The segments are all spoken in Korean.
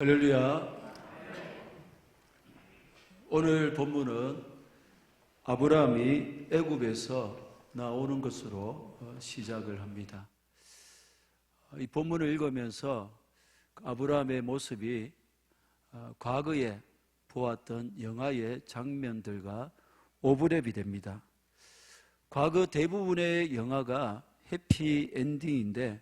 할렐루야. 오늘 본문은 아브라함이 애굽에서 나오는 것으로 어, 시작을 합니다. 이 본문을 읽으면서 아브라함의 모습이 어, 과거에 보았던 영화의 장면들과 오버랩이 됩니다. 과거 대부분의 영화가 해피 엔딩인데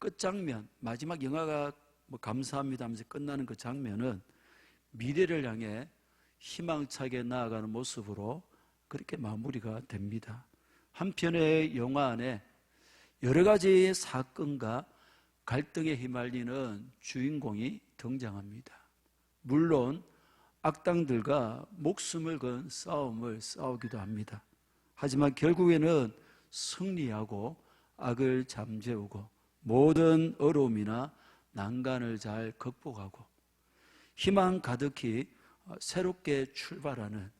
끝장면, 마지막 영화가 뭐 감사합니다 하면서 끝나는 그 장면은 미래를 향해 희망차게 나아가는 모습으로 그렇게 마무리가 됩니다. 한편의 영화 안에 여러 가지 사건과 갈등에 휘말리는 주인공이 등장합니다. 물론 악당들과 목숨을 건 싸움을 싸우기도 합니다. 하지만 결국에는 승리하고 악을 잠재우고 모든 어려움이나 난간을 잘 극복하고 희망 가득히 새롭게 출발하는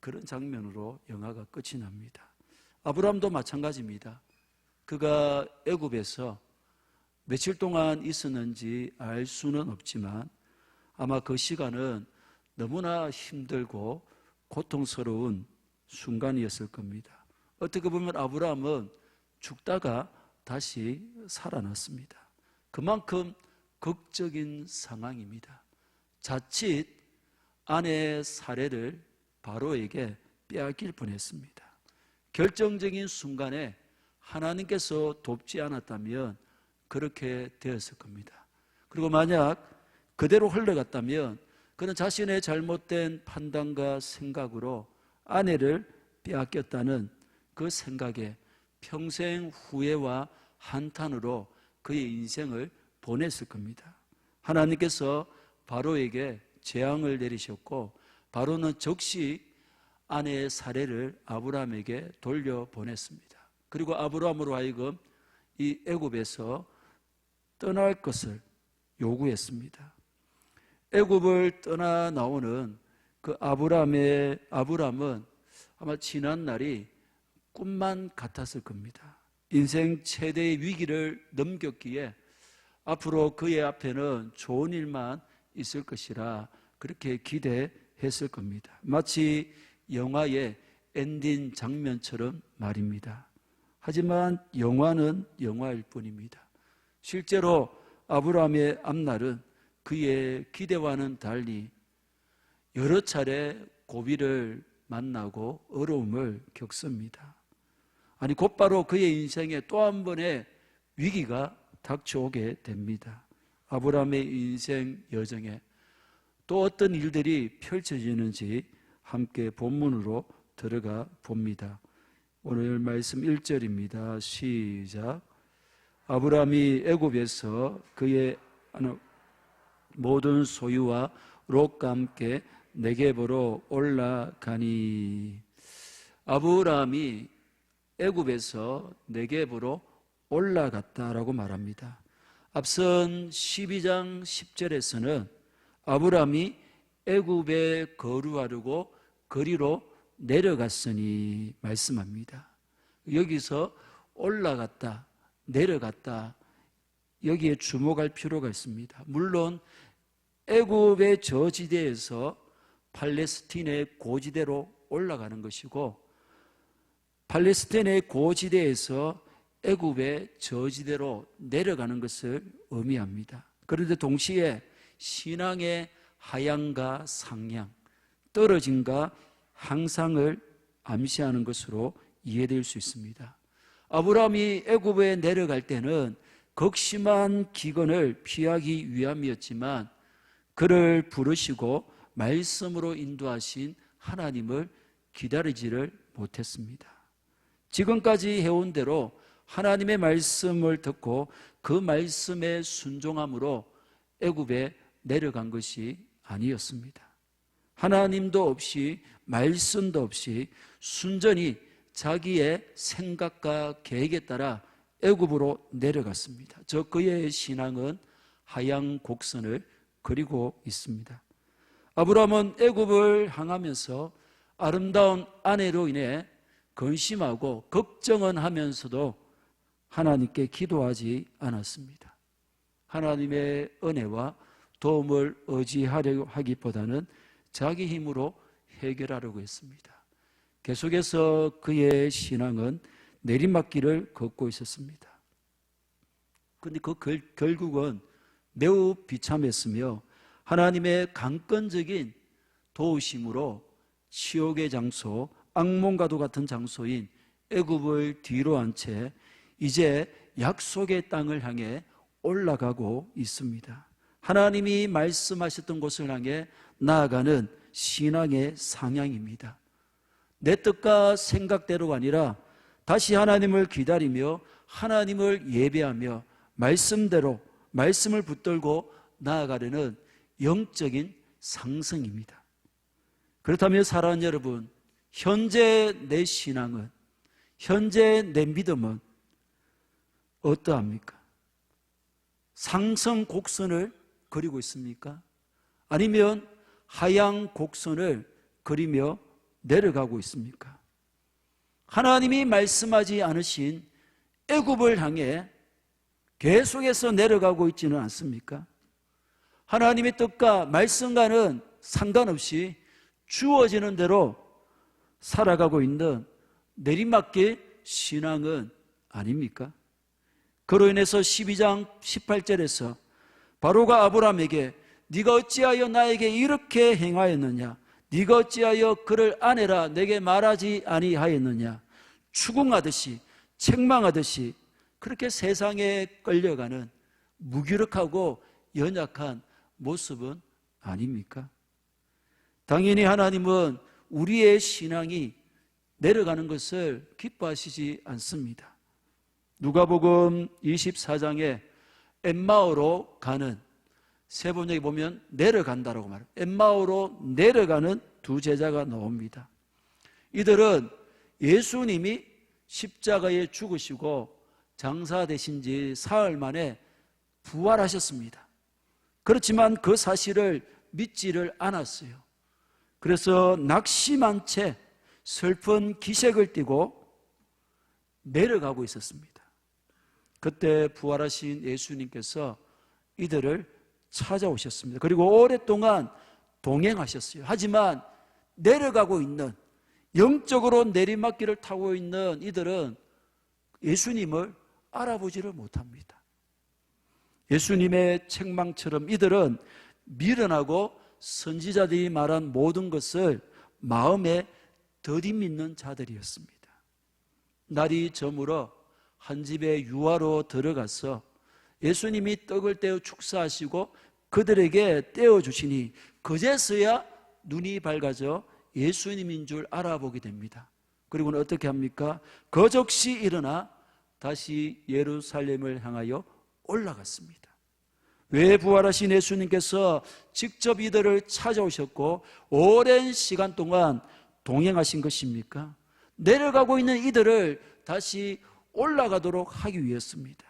그런 장면으로 영화가 끝이 납니다. 아브라함도 마찬가지입니다. 그가 애굽에서 며칠 동안 있었는지 알 수는 없지만 아마 그 시간은 너무나 힘들고 고통스러운 순간이었을 겁니다. 어떻게 보면 아브라함은 죽다가 다시 살아났습니다. 그만큼 극적인 상황입니다. 자칫 아내의 사례를 바로에게 빼앗길 뻔했습니다. 결정적인 순간에 하나님께서 돕지 않았다면 그렇게 되었을 겁니다. 그리고 만약 그대로 흘러갔다면 그는 자신의 잘못된 판단과 생각으로 아내를 빼앗겼다는 그 생각에 평생 후회와 한탄으로 그의 인생을 보냈을 겁니다. 하나님께서 바로에게 재앙을 내리셨고 바로는 즉시 아내의 사례를 아브라함에게 돌려 보냈습니다. 그리고 아브라함으로 하여금 이 애굽에서 떠날 것을 요구했습니다. 애굽을 떠나 나오는 그 아브라함의 아브라함은 아마 지난 날이 꿈만 같았을 겁니다. 인생 최대의 위기를 넘겼기에 앞으로 그의 앞에는 좋은 일만 있을 것이라 그렇게 기대했을 겁니다. 마치 영화의 엔딩 장면처럼 말입니다. 하지만 영화는 영화일 뿐입니다. 실제로 아브라함의 앞날은 그의 기대와는 달리 여러 차례 고비를 만나고 어려움을 겪습니다. 아니 곧바로 그의 인생에 또 한 번의 위기가 닥쳐오게 됩니다. 아브라함의 인생 여정에 또 어떤 일들이 펼쳐지는지 함께 본문으로 들어가 봅니다. 오늘 말씀 1절입니다. 시작. 아브라함이 애굽에서 그의 모든 소유와 롯과 함께 네게보로 올라가니 아브라함이 애굽에서 네게보로 올라갔다라고 말합니다. 앞선 12장 10절에서는 아브라함이 애굽에 거류하려고 거리로 내려갔으니 말씀합니다. 여기서 올라갔다, 내려갔다 여기에 주목할 필요가 있습니다. 물론 애굽의 저지대에서 팔레스틴의 고지대로 올라가는 것이고 팔레스틴의 고지대에서 애굽의 저지대로 내려가는 것을 의미합니다. 그런데 동시에 신앙의 하향과 상향, 떨어짐과 항상을 암시하는 것으로 이해될 수 있습니다. 아브라함이 애굽에 내려갈 때는 극심한 기근을 피하기 위함이었지만 그를 부르시고 말씀으로 인도하신 하나님을 기다리지를 못했습니다. 지금까지 해온 대로 하나님의 말씀을 듣고 그 말씀에 순종함으로 애굽에 내려간 것이 아니었습니다. 하나님도 없이 말씀도 없이 순전히 자기의 생각과 계획에 따라 애굽으로 내려갔습니다. 저 그의 신앙은 하양 곡선을 그리고 있습니다. 아브라함은 애굽을 향하면서 아름다운 아내로 인해 근심하고 걱정은 하면서도 하나님께 기도하지 않았습니다. 하나님의 은혜와 도움을 의지하려 하기보다는 자기 힘으로 해결하려고 했습니다. 계속해서 그의 신앙은 내리막길을 걷고 있었습니다. 그런데 그 결, 결국은 매우 비참했으며 하나님의 강권적인 도우심으로 치욕의 장소, 악몽과도 같은 장소인 애굽을 뒤로 한 채 이제 약속의 땅을 향해 올라가고 있습니다. 하나님이 말씀하셨던 곳을 향해 나아가는 신앙의 상향입니다. 내 뜻과 생각대로가 아니라 다시 하나님을 기다리며 하나님을 예배하며 말씀대로 말씀을 붙들고 나아가려는 영적인 상승입니다. 그렇다면 사랑하는 여러분, 현재 내 신앙은 현재 내 믿음은 어떠합니까? 상승 곡선을 그리고 있습니까? 아니면 하향 곡선을 그리며 내려가고 있습니까? 하나님이 말씀하지 않으신 애굽을 향해 계속해서 내려가고 있지는 않습니까? 하나님의 뜻과 말씀과는 상관없이 주어지는 대로 살아가고 있는 내리막길 신앙은 아닙니까? 그로 인해서 12장 18절에서 바로가 아브라함에게 네가 어찌하여 나에게 이렇게 행하였느냐 네가 어찌하여 그를 아내라 내게 말하지 아니하였느냐 추궁하듯이 책망하듯이 그렇게 세상에 끌려가는 무기력하고 연약한 모습은 아닙니까? 당연히 하나님은 우리의 신앙이 내려가는 것을 기뻐하시지 않습니다. 누가복음 24장에 엠마오로 가는 세 번역에 보면 내려간다라고 말해요. 엠마오로 내려가는 두 제자가 나옵니다. 이들은 예수님이 십자가에 죽으시고 장사되신 지 사흘 만에 부활하셨습니다. 그렇지만 그 사실을 믿지를 않았어요. 그래서 낙심한 채 슬픈 기색을 띠고 내려가고 있었습니다. 그때 부활하신 예수님께서 이들을 찾아오셨습니다. 그리고 오랫동안 동행하셨어요. 하지만 내려가고 있는 영적으로 내리막길을 타고 있는 이들은 예수님을 알아보지를 못합니다. 예수님의 책망처럼 이들은 미련하고 선지자들이 말한 모든 것을 마음에 더디 믿는 자들이었습니다. 날이 저물어 한 집에 유화로 들어가서 예수님이 떡을 떼어 축사하시고 그들에게 떼어 주시니 그제서야 눈이 밝아져 예수님인 줄 알아보게 됩니다. 그리고는 어떻게 합니까? 거적시 일어나 다시 예루살렘을 향하여 올라갔습니다. 왜 부활하신 예수님께서 직접 이들을 찾아오셨고 오랜 시간 동안 동행하신 것입니까? 내려가고 있는 이들을 다시 올라가도록 하기 위해서입니다.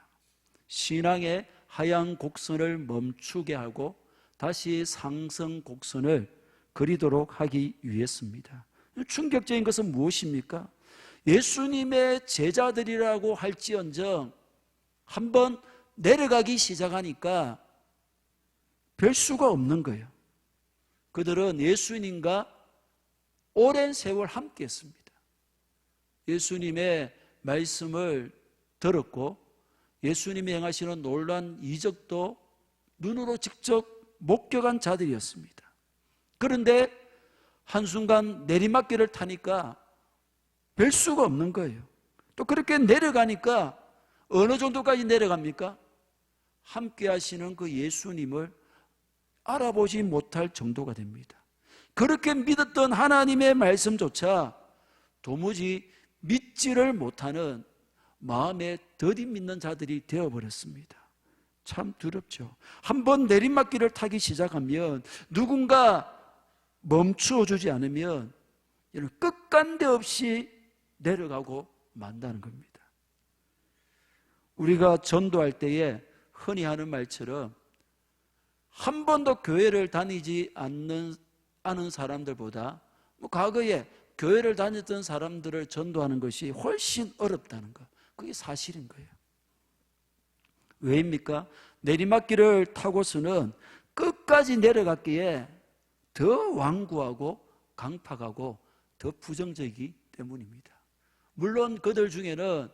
신앙의 하향 곡선을 멈추게 하고 다시 상승 곡선을 그리도록 하기 위해서입니다. 충격적인 것은 무엇입니까? 예수님의 제자들이라고 할지언정 한번 내려가기 시작하니까 별 수가 없는 거예요. 그들은 예수님과 오랜 세월 함께 했습니다. 예수님의 말씀을 들었고 예수님이 행하시는 놀란 이적도 눈으로 직접 목격한 자들이었습니다. 그런데 한순간 내리막길을 타니까 별 수가 없는 거예요. 또 그렇게 내려가니까 어느 정도까지 내려갑니까? 함께 하시는 그 예수님을 알아보지 못할 정도가 됩니다. 그렇게 믿었던 하나님의 말씀조차 도무지 믿지를 못하는 마음에 더디 믿는 자들이 되어버렸습니다. 참 두렵죠. 한번 내리막길을 타기 시작하면 누군가 멈추어 주지 않으면 이런 끝간데 없이 내려가고 만다는 겁니다. 우리가 전도할 때에 흔히 하는 말처럼 한 번도 교회를 다니지 않는 않은 사람들보다 뭐 과거에 교회를 다녔던 사람들을 전도하는 것이 훨씬 어렵다는 것. 그게 사실인 거예요. 왜입니까? 내리막길을 타고서는 끝까지 내려갔기에 더 완고하고 강팍하고 더 부정적이기 때문입니다. 물론 그들 중에는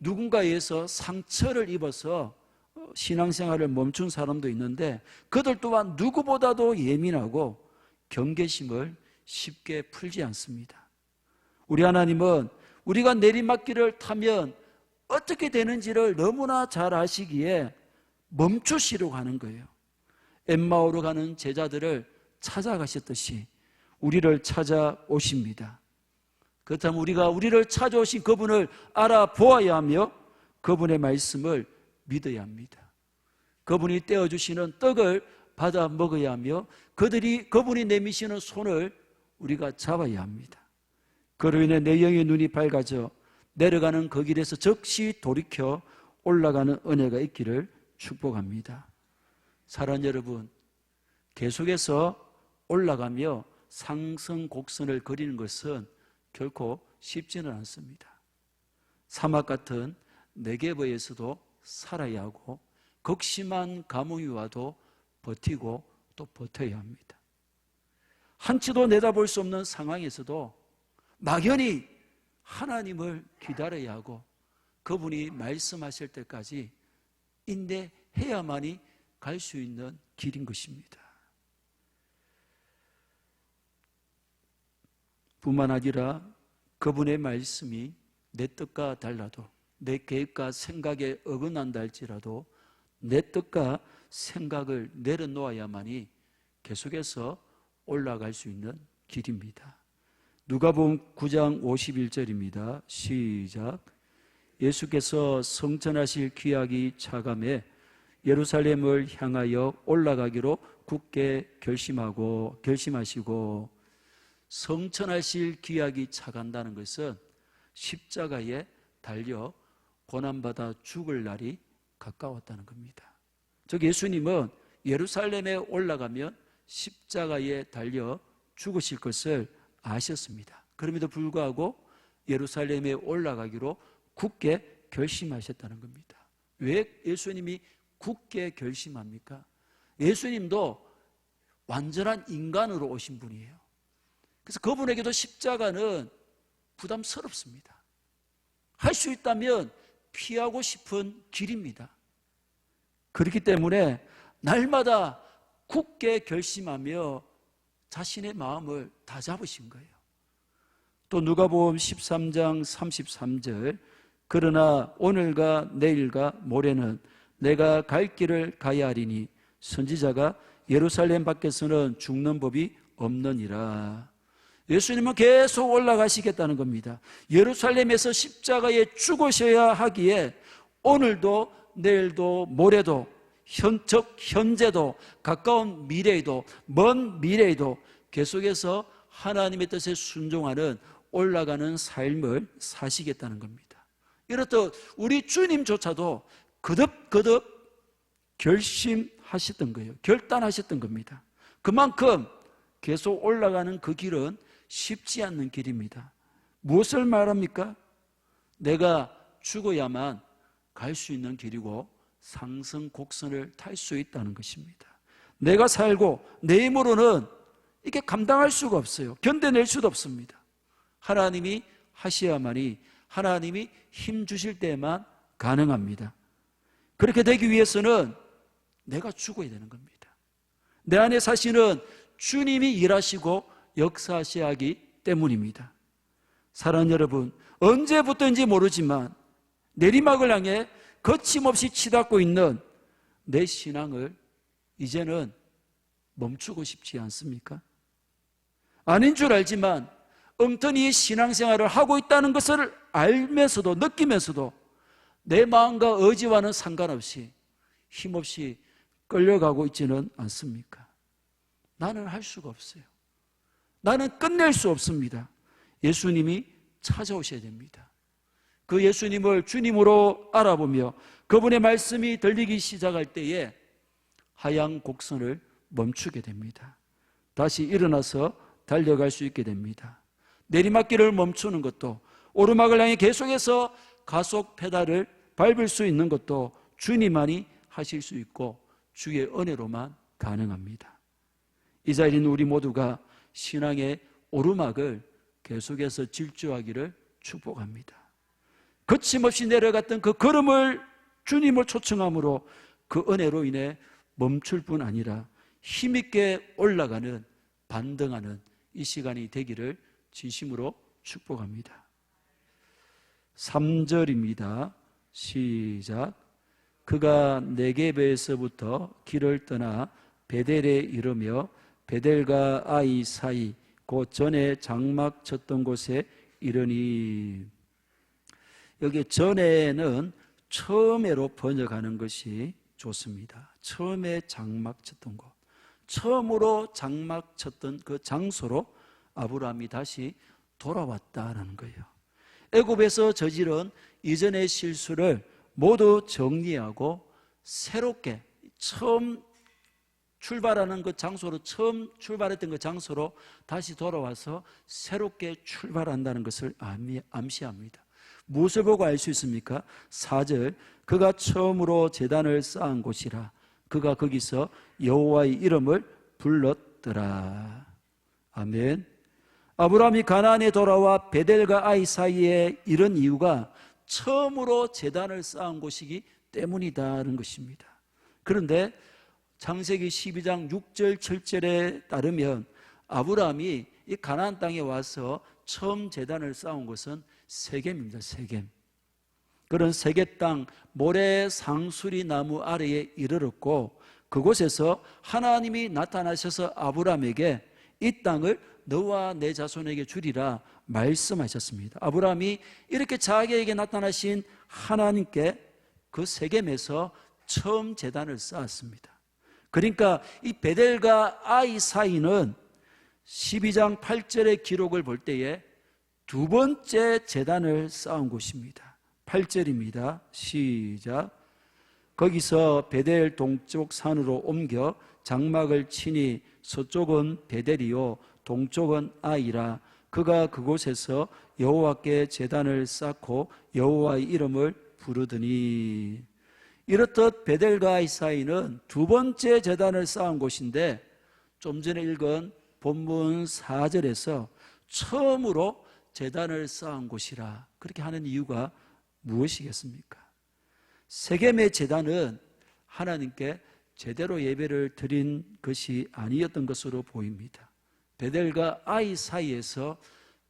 누군가에서 상처를 입어서 어, 신앙생활을 멈춘 사람도 있는데 그들 또한 누구보다도 예민하고 경계심을 쉽게 풀지 않습니다. 우리 하나님은 우리가 내리막길을 타면 어떻게 되는지를 너무나 잘 아시기에 멈추시려고 하는 거예요. 엠마오로 가는 제자들을 찾아가셨듯이 우리를 찾아오십니다. 그렇다면 우리가 우리를 찾아오신 그분을 알아보아야 하며 그분의 말씀을 믿어야 합니다. 그분이 떼어주시는 떡을 받아 먹어야 하며 그들이 그분이 내미시는 손을 우리가 잡아야 합니다. 그로 인해 내 영의 눈이 밝아져 내려가는 그 길에서 즉시 돌이켜 올라가는 은혜가 있기를 축복합니다. 사랑 여러분, 계속해서 올라가며 상승 곡선을 그리는 것은 결코 쉽지는 않습니다. 사막 같은 네게버에서도 살아야 하고 극심한 감흥이 와도 버티고 또 버텨야 합니다. 한치도 내다볼 수 없는 상황에서도 막연히 하나님을 기다려야 하고 그분이 말씀하실 때까지 인내해야만이 갈 수 있는 길인 것입니다. 뿐만 아니라 그분의 말씀이 내 뜻과 달라도 내 계획과 생각에 어긋난다 할지라도 내 뜻과 생각을 내려놓아야만이 계속해서 올라갈 수 있는 길입니다. 누가복음 9장 51절입니다. 시작. 예수께서 성천하실 귀하기 차감에 예루살렘을 향하여 올라가기로 굳게 결심하고 결심하시고 성천하실 귀하기 차간다는 것은 십자가에 달려 고난받아 죽을 날이 가까웠다는 겁니다. 즉 예수님은 예루살렘에 올라가면 십자가에 달려 죽으실 것을 아셨습니다. 그럼에도 불구하고 예루살렘에 올라가기로 굳게 결심하셨다는 겁니다. 왜 예수님이 굳게 결심합니까? 예수님도 완전한 인간으로 오신 분이에요. 그래서 그분에게도 십자가는 부담스럽습니다. 할 수 있다면 피하고 싶은 길입니다. 그렇기 때문에 날마다 굳게 결심하며 자신의 마음을 다 잡으신 거예요. 또 누가복음 13장 33절 그러나 오늘과 내일과 모레는 내가 갈 길을 가야 하리니 선지자가 예루살렘 밖에서는 죽는 법이 없느니라. 예수님은 계속 올라가시겠다는 겁니다. 예루살렘에서 십자가에 죽으셔야 하기에 오늘도 내일도 모레도 현적 현재도 가까운 미래에도 먼 미래에도 계속해서 하나님의 뜻에 순종하는 올라가는 삶을 사시겠다는 겁니다. 이렇듯 우리 주님조차도 거듭거듭 결심하셨던 거예요. 결단하셨던 겁니다. 그만큼 계속 올라가는 그 길은 쉽지 않는 길입니다. 무엇을 말합니까? 내가 죽어야만 갈 수 있는 길이고 상승 곡선을 탈 수 있다는 것입니다. 내가 살고 내 힘으로는 이게 감당할 수가 없어요. 견뎌낼 수도 없습니다. 하나님이 하셔야만이 하나님이 힘 주실 때만 가능합니다. 그렇게 되기 위해서는 내가 죽어야 되는 겁니다. 내 안에 사시는 주님이 일하시고 역사하셔야 하기 때문입니다. 사랑하는 여러분, 언제부터인지 모르지만 내리막을 향해 거침없이 치닫고 있는 내 신앙을 이제는 멈추고 싶지 않습니까? 아닌 줄 알지만 엉터니 신앙생활을 하고 있다는 것을 알면서도 느끼면서도 내 마음과 의지와는 상관없이 힘없이 끌려가고 있지는 않습니까? 나는 할 수가 없어요. 나는 끝낼 수 없습니다. 예수님이 찾아오셔야 됩니다. 그 예수님을 주님으로 알아보며 그분의 말씀이 들리기 시작할 때에 하양 곡선을 멈추게 됩니다. 다시 일어나서 달려갈 수 있게 됩니다. 내리막길을 멈추는 것도 오르막을 향해 계속해서 가속 페달을 밟을 수 있는 것도 주님만이 하실 수 있고 주의 은혜로만 가능합니다. 이 자리에 있는 우리 모두가 신앙의 오르막을 계속해서 질주하기를 축복합니다. 거침없이 내려갔던 그 걸음을 주님을 초청함으로 그 은혜로 인해 멈출 뿐 아니라 힘있게 올라가는 반등하는 이 시간이 되기를 진심으로 축복합니다. 3절입니다. 시작. 그가 네게베에서부터 길을 떠나 베델에 이르며 베델과 아이 사이 곧 전에 장막 쳤던 곳에 이르니 여기 전에는 처음에로 번역하는 것이 좋습니다. 처음에 장막 쳤던 곳. 처음으로 장막 쳤던 그 장소로 아브라함이 다시 돌아왔다라는 거예요. 애굽에서 저지른 이전의 실수를 모두 정리하고 새롭게 처음 출발하는 그 장소로 처음 출발했던 그 장소로 다시 돌아와서 새롭게 출발한다는 것을 암시- 암시합니다. 무엇을 보고 알 수 있습니까? 4절 그가 처음으로 재단을 쌓은 곳이라 그가 거기서 여호와의 이름을 불렀더라. 아멘. 아브라함이 가나안에 돌아와 베델과 아이 사이에 이런 이유가 처음으로 재단을 쌓은 곳이기 때문이다는 것입니다. 그런데 창세기 12장 6절 7절에 따르면 아브라함이 이 가나안 땅에 와서 처음 재단을 쌓은 곳은 세겜입니다. 세겜. 그런 세계 땅 모래 상수리 나무 아래에 이르렀고 그곳에서 하나님이 나타나셔서 아브라함에게 이 땅을 너와 내 자손에게 주리라 말씀하셨습니다. 아브라함이 이렇게 자기에게 나타나신 하나님께 그 세겜에서 처음 재단을 쌓았습니다. 그러니까 이 베델과 아이 사이는 12장 8절의 기록을 볼 때에 두 번째 재단을 쌓은 곳입니다. 8절입니다. 시작. 거기서 베델 동쪽 산으로 옮겨 장막을 치니 서쪽은 베델이요 동쪽은 아이라 그가 그곳에서 여호와께 제단을 쌓고 여호와의 이름을 부르더니 이렇듯 베델과 아이 사이는 두 번째 제단을 쌓은 곳인데 좀 전에 읽은 본문 4절에서 처음으로 제단을 쌓은 곳이라 그렇게 하는 이유가 무엇이겠습니까? 세겜의 제단은 하나님께 제대로 예배를 드린 것이 아니었던 것으로 보입니다. 베델과 아이 사이에서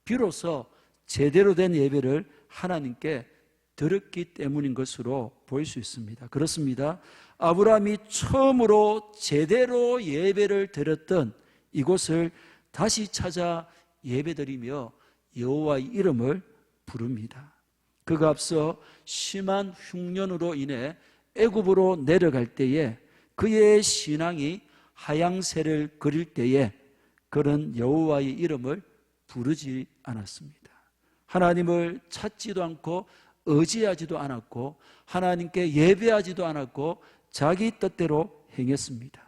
비로소 제대로 된 예배를 하나님께 드렸기 때문인 것으로 보일 수 있습니다. 그렇습니다. 아브라함이 처음으로 제대로 예배를 드렸던 이곳을 다시 찾아 예배드리며 여호와의 이름을 부릅니다. 그가 앞서 심한 흉년으로 인해 애굽으로 내려갈 때에 그의 신앙이 하양세를 그릴 때에 그런 여호와의 이름을 부르지 않았습니다. 하나님을 찾지도 않고 의지하지도 않았고 하나님께 예배하지도 않았고 자기 뜻대로 행했습니다.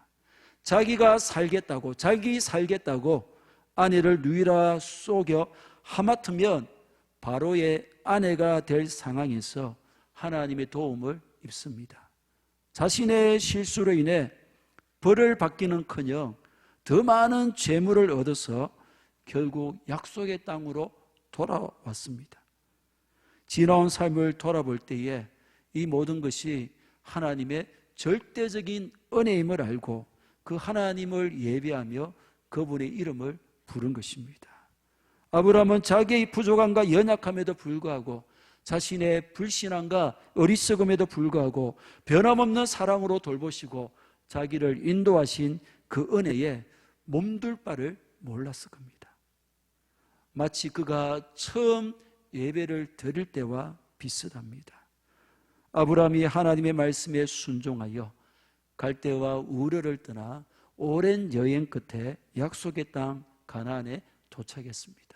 자기가 살겠다고 자기 살겠다고 아내를 누이라 속여 하마터면 바로의 아내가 될 상황에서 하나님의 도움을 입습니다. 자신의 실수로 인해 벌을 받기는 커녕 더 많은 재물을 얻어서 결국 약속의 땅으로 돌아왔습니다. 지나온 삶을 돌아볼 때에 이 모든 것이 하나님의 절대적인 은혜임을 알고 그 하나님을 예배하며 그분의 이름을 부른 것입니다. 아브라함은 자기의 부족함과 연약함에도 불구하고 자신의 불신함과 어리석음에도 불구하고 변함없는 사랑으로 돌보시고 자기를 인도하신 그 은혜에 몸둘 바를 몰랐을 겁니다. 마치 그가 처음 예배를 드릴 때와 비슷합니다. 아브라함이 하나님의 말씀에 순종하여 갈대와 우르를 떠나 오랜 여행 끝에 약속의 땅 가나안에 도착했습니다.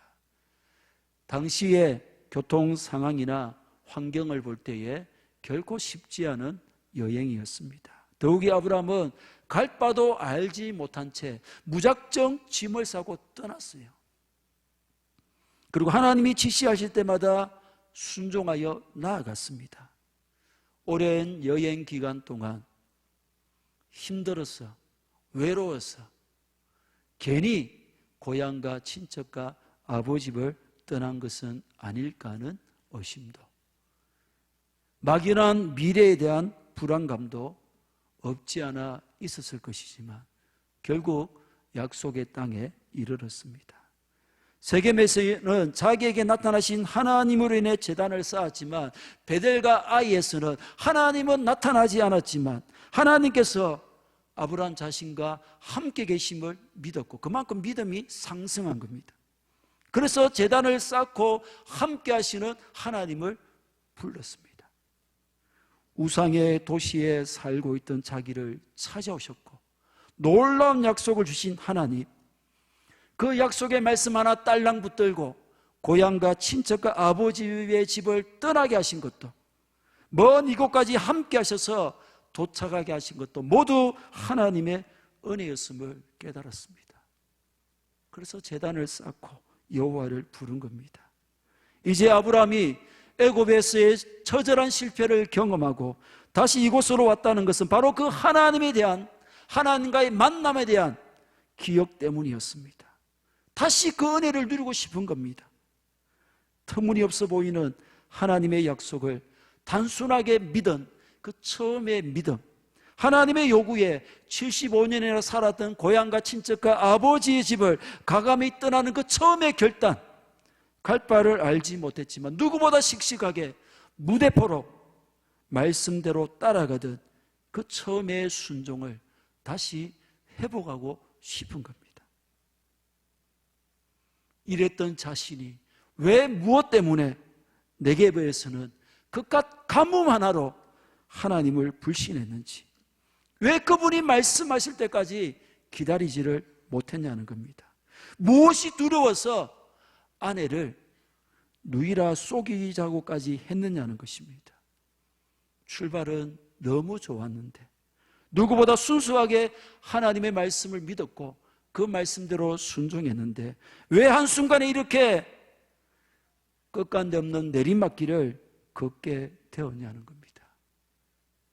당시의 교통 상황이나 환경을 볼 때에 결코 쉽지 않은 여행이었습니다. 더욱이 아브라함은 갈 바도 알지 못한 채 무작정 짐을 싸고 떠났어요. 그리고 하나님이 지시하실 때마다 순종하여 나아갔습니다. 오랜 여행 기간 동안 힘들어서 외로워서 괜히 고향과 친척과 아버집을 떠난 것은 아닐까 하는 의심도 막연한 미래에 대한 불안감도 없지 않아 있었을 것이지만 결국 약속의 땅에 이르렀습니다. 세겜에서는 자기에게 나타나신 하나님으로 인해 재단을 쌓았지만 베델과 아이에서는 하나님은 나타나지 않았지만 하나님께서 아브라함 자신과 함께 계심을 믿었고 그만큼 믿음이 상승한 겁니다. 그래서 재단을 쌓고 함께 하시는 하나님을 불렀습니다. 우상의 도시에 살고 있던 자기를 찾아오셨고 놀라운 약속을 주신 하나님 그 약속의 말씀 하나 딸랑 붙들고 고향과 친척과 아버지의 집을 떠나게 하신 것도 먼 이곳까지 함께 하셔서 도착하게 하신 것도 모두 하나님의 은혜였음을 깨달았습니다. 그래서 재단을 쌓고 여호와를 부른 겁니다. 이제 아브라함이 애굽에서의 처절한 실패를 경험하고 다시 이곳으로 왔다는 것은 바로 그 하나님에 대한 하나님과의 만남에 대한 기억 때문이었습니다. 다시 그 은혜를 누리고 싶은 겁니다. 터무니없어 보이는 하나님의 약속을 단순하게 믿은 그 처음의 믿음, 하나님의 요구에 75년이나 살았던 고향과 친척과 아버지의 집을 가감히 떠나는 그 처음의 결단, 갈 바를 알지 못했지만 누구보다 씩씩하게 무대포로 말씀대로 따라가던 그 처음의 순종을 다시 회복하고 싶은 겁니다. 이랬던 자신이 왜 무엇 때문에 내게에서는 그깟 가뭄 하나로 하나님을 불신했는지 왜 그분이 말씀하실 때까지 기다리지를 못했냐는 겁니다. 무엇이 두려워서 아내를 누이라 속이자고까지 했느냐는 것입니다. 출발은 너무 좋았는데 누구보다 순수하게 하나님의 말씀을 믿었고 그 말씀대로 순종했는데 왜 한순간에 이렇게 끝간데 없는 내리막길을 걷게 되었냐는 겁니다.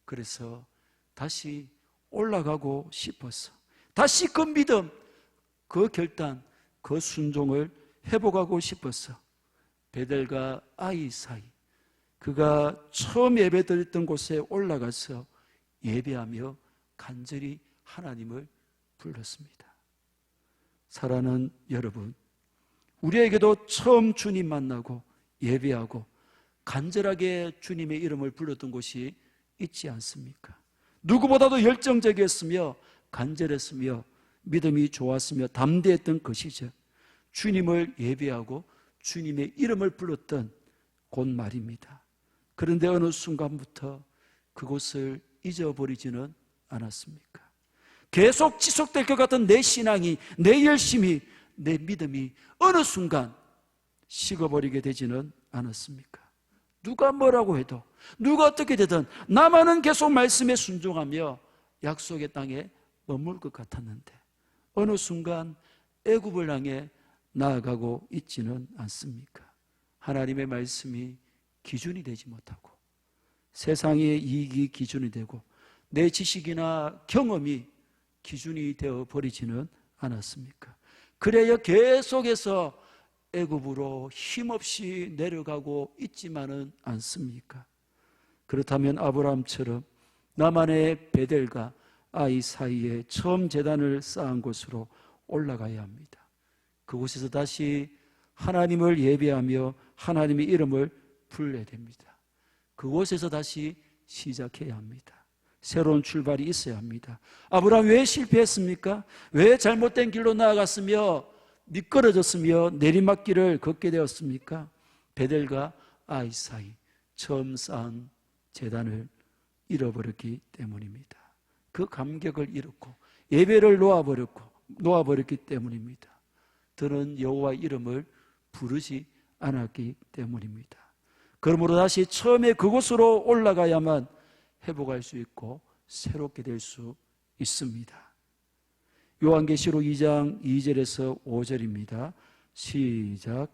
그래서 다시 올라가고 싶어서 다시 그 믿음, 그 결단, 그 순종을 회복하고 싶어서 베델과 아이 사이 그가 처음 예배 드렸던 곳에 올라가서 예배하며 간절히 하나님을 불렀습니다. 사랑하는 여러분, 우리에게도 처음 주님 만나고 예배하고 간절하게 주님의 이름을 불렀던 곳이 있지 않습니까? 누구보다도 열정적이었으며 간절했으며 믿음이 좋았으며 담대했던 것이죠. 주님을 예배하고 주님의 이름을 불렀던 곳 말입니다. 그런데 어느 순간부터 그곳을 잊어버리지는 않았습니까? 계속 지속될 것 같은 내 신앙이, 내 열심이, 내 믿음이 어느 순간 식어버리게 되지는 않았습니까? 누가 뭐라고 해도, 누가 어떻게 되든 나만은 계속 말씀에 순종하며 약속의 땅에 머물 것 같았는데 어느 순간 애굽을 향해 나아가고 있지는 않습니까? 하나님의 말씀이 기준이 되지 못하고 세상의 이익이 기준이 되고 내 지식이나 경험이 기준이 되어 버리지는 않았습니까? 그래야 계속해서 애굽으로 힘없이 내려가고 있지만은 않습니까? 그렇다면 아브라함처럼 나만의 베델과 아이 사이에 처음 재단을 쌓은 곳으로 올라가야 합니다. 그곳에서 다시 하나님을 예배하며 하나님의 이름을 불러야 됩니다. 그곳에서 다시 시작해야 합니다. 새로운 출발이 있어야 합니다. 아브라함 왜 실패했습니까? 왜 잘못된 길로 나아갔으며 미끄러졌으며 내리막길을 걷게 되었습니까? 베델과 아이 사이 처음 쌓은 재단을 잃어버렸기 때문입니다. 그 감격을 잃었고 예배를 놓아버렸고 놓아버렸기 때문입니다. 들은 여호와 이름을 부르지 않았기 때문입니다. 그러므로 다시 처음에 그곳으로 올라가야만 회복할 수 있고 새롭게 될 수 있습니다. 요한계시록 2장 2절에서 5절입니다. 시작.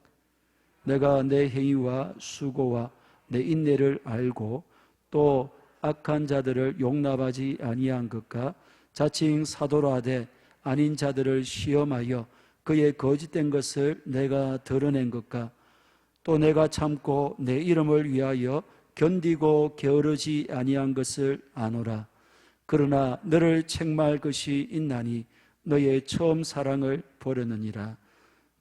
내가 내 행위와 수고와 내 인내를 알고 또 악한 자들을 용납하지 아니한 것과 자칭 사도로 하되 아닌 자들을 시험하여 그의 거짓된 것을 내가 드러낸 것과 또 내가 참고 내 이름을 위하여 견디고 게으르지 아니한 것을 아노라. 그러나 너를 책망할 것이 있나니 너의 처음 사랑을 버렸느니라.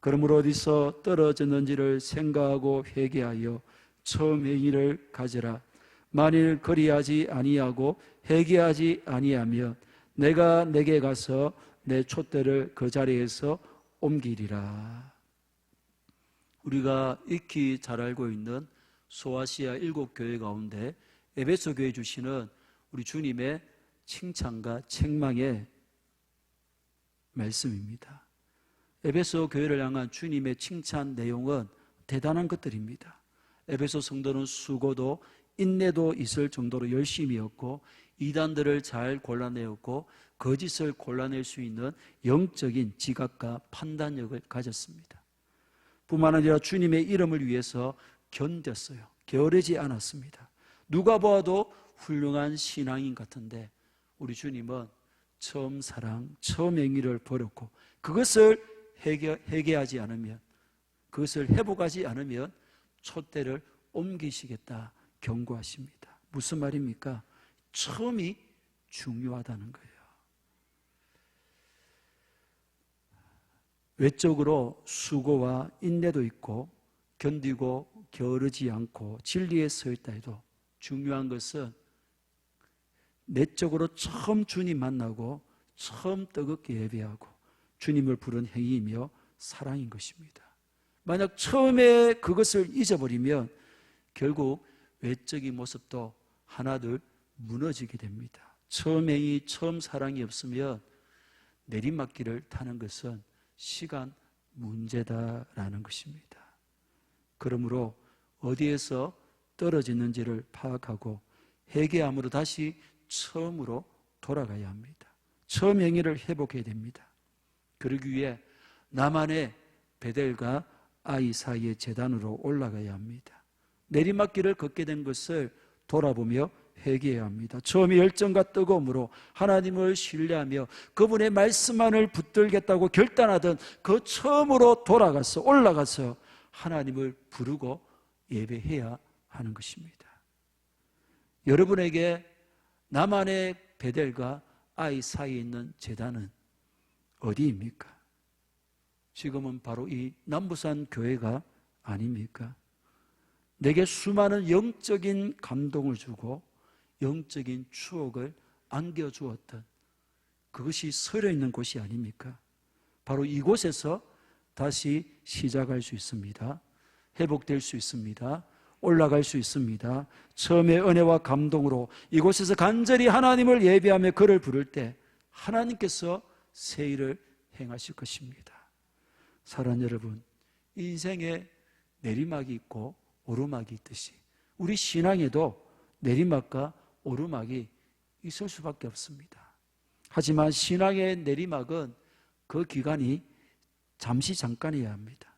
그러므로 어디서 떨어졌는지를 생각하고 회개하여 처음 행위를 가져라. 만일 그리하지 아니하고 회개하지 아니하면 내가 내게 가서 내 촛대를 그 자리에서 옮기리라. 우리가 익히 잘 알고 있는 소아시아 일곱 교회 가운데 에베소 교회 주시는 우리 주님의 칭찬과 책망의 말씀입니다. 에베소 교회를 향한 주님의 칭찬 내용은 대단한 것들입니다. 에베소 성도는 수고도 인내도 있을 정도로 열심이었고 이단들을 잘 골라내었고 거짓을 골라낼 수 있는 영적인 지각과 판단력을 가졌습니다. 뿐만 아니라 주님의 이름을 위해서 견뎠어요. 게으르지 않았습니다. 누가 보아도 훌륭한 신앙인 같은데 우리 주님은 처음 사랑, 처음 행위를 버렸고 그것을 회개, 회개하지 않으면 그것을 회복하지 않으면 촛대를 옮기시겠다 경고하십니다. 무슨 말입니까? 처음이 중요하다는 거예요. 외적으로 수고와 인내도 있고 견디고 게으르지 않고 진리에 서 있다 해도 중요한 것은 내적으로 처음 주님 만나고 처음 뜨겁게 예배하고 주님을 부른 행위이며 사랑인 것입니다. 만약 처음에 그것을 잊어버리면 결국 외적인 모습도 하나둘 무너지게 됩니다. 처음 행위, 처음 사랑이 없으면 내리막길을 타는 것은 시간 문제다라는 것입니다. 그러므로 어디에서 떨어지는지를 파악하고 회개함으로 다시 처음으로 돌아가야 합니다. 처음 행위를 회복해야 됩니다. 그러기 위해 나만의 베델과 아이 사이의 재단으로 올라가야 합니다. 내리막길을 걷게 된 것을 돌아보며 회개해야 합니다. 처음에 열정과 뜨거움으로 하나님을 신뢰하며 그분의 말씀만을 붙들겠다고 결단하던 그 처음으로 돌아가서 올라가서 하나님을 부르고 예배해야 하는 것입니다. 여러분에게 나만의 베델과 아이 사이에 있는 재단은 어디입니까? 지금은 바로 이 남부산 교회가 아닙니까? 내게 수많은 영적인 감동을 주고 영적인 추억을 안겨주었던 그것이 서려 있는 곳이 아닙니까? 바로 이곳에서 다시 시작할 수 있습니다. 회복될 수 있습니다. 올라갈 수 있습니다. 처음의 은혜와 감동으로 이곳에서 간절히 하나님을 예배하며 그를 부를 때 하나님께서 새 일을 행하실 것입니다. 사랑 여러분, 인생에 내리막이 있고 오르막이 있듯이 우리 신앙에도 내리막과 오르막이 있을 수밖에 없습니다. 하지만 신앙의 내리막은 그 기간이 잠시 잠깐이어야 합니다.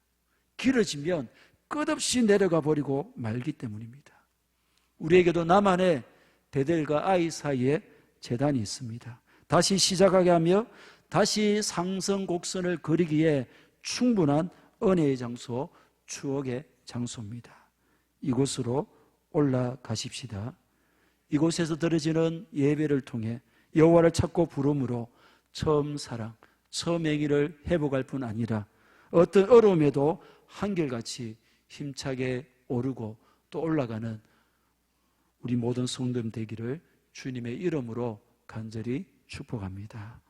길어지면 끝없이 내려가 버리고 말기 때문입니다. 우리에게도 나만의 베델과 아이 사이에 재단이 있습니다. 다시 시작하게 하며 다시 상승 곡선을 그리기에 충분한 은혜의 장소, 추억의 장소입니다. 이곳으로 올라가십시다. 이곳에서 들어지는 예배를 통해 여호와를 찾고 부름으로 처음 사랑, 처음 행위를 회복할 뿐 아니라 어떤 어려움에도 한결같이 힘차게 오르고 또 올라가는 우리 모든 성도님 되기를 주님의 이름으로 간절히 축복합니다.